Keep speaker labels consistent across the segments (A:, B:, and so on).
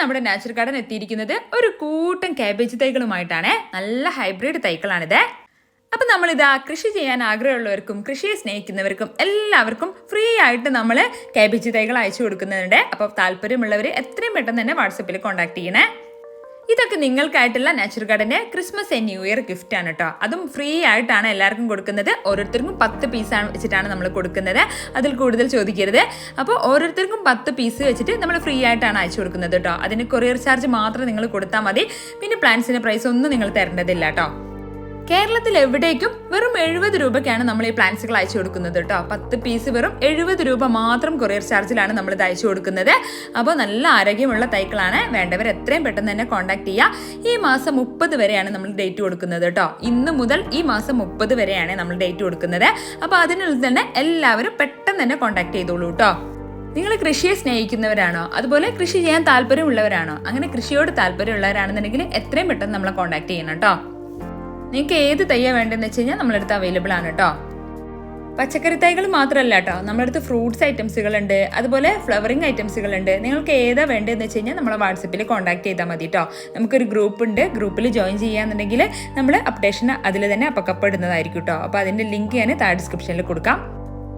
A: നമ്മുടെ natural garden എത്തിയിരിക്കുന്നത് ഒരു കൂട്ടം കാബേജ് തൈകളുമായിട്ടാണ്. നല്ല ഹൈബ്രിഡ് തൈകളാണിത്. അപ്പം നമ്മളിതാ കൃഷി ചെയ്യാൻ ആഗ്രഹമുള്ളവർക്കും കൃഷിയെ സ്നേഹിക്കുന്നവർക്കും എല്ലാവർക്കും ഫ്രീ ആയിട്ട് നമ്മൾ കാബേജ് തൈകൾ അയച്ചു കൊടുക്കുന്നുണ്ട്. അപ്പോൾ താല്പര്യമുള്ളവർ എത്രയും പെട്ടെന്ന് തന്നെ വാട്സപ്പിൽ കോൺടാക്ട് ചെയ്യണേ. ഇതൊക്കെ നിങ്ങൾക്കായിട്ടുള്ള natural ഗാർഡന്റെ Christmas and new year gift ആണ് കേട്ടോ അതും ഫ്രീ ആയിട്ടാണ് എല്ലാവർക്കും കൊടുക്കുന്നത്. ഓരോരുത്തർക്കും പത്ത് പീസാണ് വെച്ചിട്ടാണ് നമ്മൾ കൊടുക്കുന്നത്. അതിൽ കൂടുതൽ ചോദിക്കരുത്. അപ്പോൾ ഓരോരുത്തർക്കും പത്ത് പീസ് വെച്ചിട്ട് നമ്മൾ ഫ്രീ ആയിട്ടാണ് അയച്ചു കൊടുക്കുന്നത് കേട്ടോ അതിന് കൊറിയർ ചാർജ് മാത്രം നിങ്ങൾ കൊടുത്താൽ മതി. പിന്നെ പ്ലാൻസിന്റെ പ്രൈസ് ഒന്നും നിങ്ങൾ തരേണ്ടതില്ല കേട്ടോ കേരളത്തിൽ എവിടേക്കും വെറും എഴുപത് രൂപയ്ക്കാണ് നമ്മൾ ഈ പ്ലാൻസുകൾ അയച്ചു കൊടുക്കുന്നത് കേട്ടോ പത്ത് പീസ് വെറും എഴുപത് രൂപ മാത്രം കൊറിയർ ചാർജിലാണ് നമ്മൾ ഇത് അയച്ചു കൊടുക്കുന്നത്. അപ്പോൾ നല്ല ആരോഗ്യമുള്ള തൈക്കളാണ് വേണ്ടവർ എത്രയും പെട്ടെന്ന് തന്നെ കോൺടാക്ട് ചെയ്യുക. ഈ മാസം മുപ്പത് വരെയാണ് നമ്മൾ ഡേറ്റ് കൊടുക്കുന്നത് കേട്ടോ ഇന്ന് മുതൽ ഈ മാസം മുപ്പത് വരെയാണ് നമ്മൾ ഡേറ്റ് കൊടുക്കുന്നത്. അപ്പോൾ അതിനുള്ളിൽ തന്നെ എല്ലാവരും പെട്ടെന്ന് തന്നെ കോൺടാക്ട് ചെയ്തോളൂ കേട്ടോ നിങ്ങൾ കൃഷിയെ സ്നേഹിക്കുന്നവരാണോ? അതുപോലെ കൃഷി ചെയ്യാൻ താല്പര്യമുള്ളവരാണോ? അങ്ങനെ കൃഷിയോട് താല്പര്യമുള്ളവരാണെന്നുണ്ടെങ്കിൽ എത്രയും പെട്ടെന്ന് നമ്മളെ കോൺടാക്ട് ചെയ്യണം കേട്ടോ നിങ്ങൾക്ക് ഏത് തയ്യ വേണ്ടതെന്ന് വെച്ച് കഴിഞ്ഞാൽ നമ്മളടുത്ത് അവൈലബിൾ ആണ് കേട്ടോ പച്ചക്കറി തൈകൾ മാത്രമല്ല കേട്ടോ നമ്മളടുത്ത് ഫ്രൂട്ട്സ് ഐറ്റംസുകളുണ്ട് അതുപോലെ ഫ്ലവറിങ് ഐറ്റംസുകളുണ്ട് നിങ്ങൾക്ക് ഏതാ വേണ്ടതെന്ന് വെച്ച് കഴിഞ്ഞാൽ നമ്മളെ വാട്സപ്പിൽ കോൺടാക്ട് ചെയ്താൽ മതി കേട്ടോ നമുക്കൊരു ഗ്രൂപ്പ് ഉണ്ട്. ഗ്രൂപ്പിൽ ജോയിൻ ചെയ്യാന്നുണ്ടെങ്കിൽ നമ്മൾ അപ്ഡേഷൻ അതിൽ തന്നെ അപ്പക്കപ്പെടുന്നതായിരിക്കും കേട്ടോ അപ്പോൾ അതിന്റെ ലിങ്ക് ഞാൻ താഴെ ഡിസ്ക്രിപ്ഷനിൽ കൊടുക്കാം.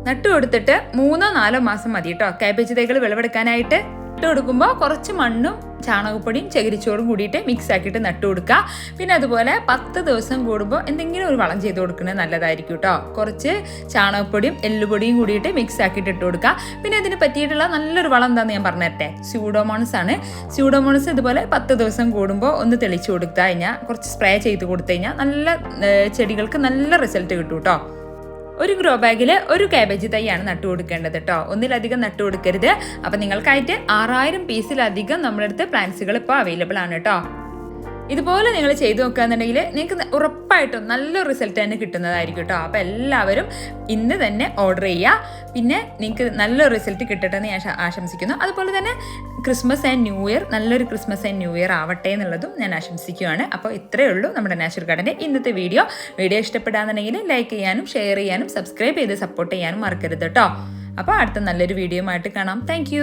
A: നട്ടു കൊടുത്തിട്ട് മൂന്നോ നാലോ മാസം മതി കേട്ടോ കാബേജ് തൈകൾ വിളവെടുക്കാനായിട്ട്. നട്ടു കൊടുക്കുമ്പോൾ കുറച്ച് മണ്ണും ചാണകപ്പൊടിയും ചകിരിച്ചോറും കൂടിയിട്ട് മിക്സ് ആക്കിയിട്ട് നട്ടു കൊടുക്കുക പിന്നെ അതുപോലെ പത്ത് ദിവസം കൂടുമ്പോൾ എന്തെങ്കിലും ഒരു വളം ചെയ്ത് കൊടുക്കുന്നത് നല്ലതായിരിക്കും കേട്ടോ കുറച്ച് ചാണകപ്പൊടിയും എല്ലുപൊടിയും കൂടിയിട്ട് മിക്സ് ആക്കിയിട്ട് ഇട്ട് കൊടുക്കുക പിന്നെ ഇതിന് പറ്റിയിട്ടുള്ള നല്ലൊരു വളം എന്താണെന്ന് ഞാൻ പറഞ്ഞുതരട്ടെ സ്യൂഡോമോണസ് ആണ്. സ്യൂഡോമോണസ് ഇതുപോലെ പത്ത് ദിവസം കൂടുമ്പോൾ ഒന്ന് തെളിച്ച് കൊടുത്തു കഴിഞ്ഞാൽ കുറച്ച് സ്പ്രേ ചെയ്ത് കൊടുത്തു കഴിഞ്ഞാൽ നല്ല ചെടികൾക്ക് നല്ല റിസൾട്ട് കിട്ടും കേട്ടോ ഒരു ഗ്രോ ബാഗിൽ ഒരു കാബേജ് തൈയാണ് നട്ടു കൊടുക്കേണ്ടത് കേട്ടോ ഒന്നിലധികം നട്ടു കൊടുക്കരുത്. അപ്പം നിങ്ങൾക്കായിട്ട് ആറായിരം പീസിലധികം നമ്മുടെ അടുത്ത് പ്ലാന്റ്സുകൾ ഇപ്പോൾ അവൈലബിൾ ആണ് കേട്ടോ ഇതുപോലെ നിങ്ങൾ ചെയ്തു നോക്കുകയെന്നുണ്ടെങ്കിൽ നിങ്ങൾക്ക് ഉറപ്പായിട്ടും നല്ല റിസൾട്ട് തന്നെ കിട്ടുന്നതായിരിക്കും കേട്ടോ. അപ്പോൾ എല്ലാവരും ഇന്ന് തന്നെ ഓർഡർ ചെയ്യുക. പിന്നെ നിങ്ങൾക്ക് നല്ല റിസൾട്ട് കിട്ടട്ടെ എന്ന് ഞാൻ ആശംസിക്കുന്നു. അതുപോലെ തന്നെ ക്രിസ്മസ് ആൻഡ് ന്യൂ ഇയർ നല്ലൊരു ക്രിസ്മസ് ആൻഡ് ന്യൂ ഇയർ ആവട്ടെ എന്നുള്ളതും ഞാൻ ആശംസിക്കുകയാണ്. അപ്പോൾ ഇത്രയേ ഉള്ളൂ നമ്മുടെ നാച്ചുറൽ ഗാർഡന്റെ ഇന്നത്തെ വീഡിയോ. വീഡിയോ ഇഷ്ടപ്പെടാന്നുണ്ടെങ്കിൽ ലൈക്ക് ചെയ്യാനും ഷെയർ ചെയ്യാനും സബ്സ്ക്രൈബ് ചെയ്ത് സപ്പോർട്ട് ചെയ്യാനും മറക്കരുത് കേട്ടോ. അപ്പോൾ അടുത്ത നല്ലൊരു വീഡിയോ ആയിട്ട് കാണാം. താങ്ക്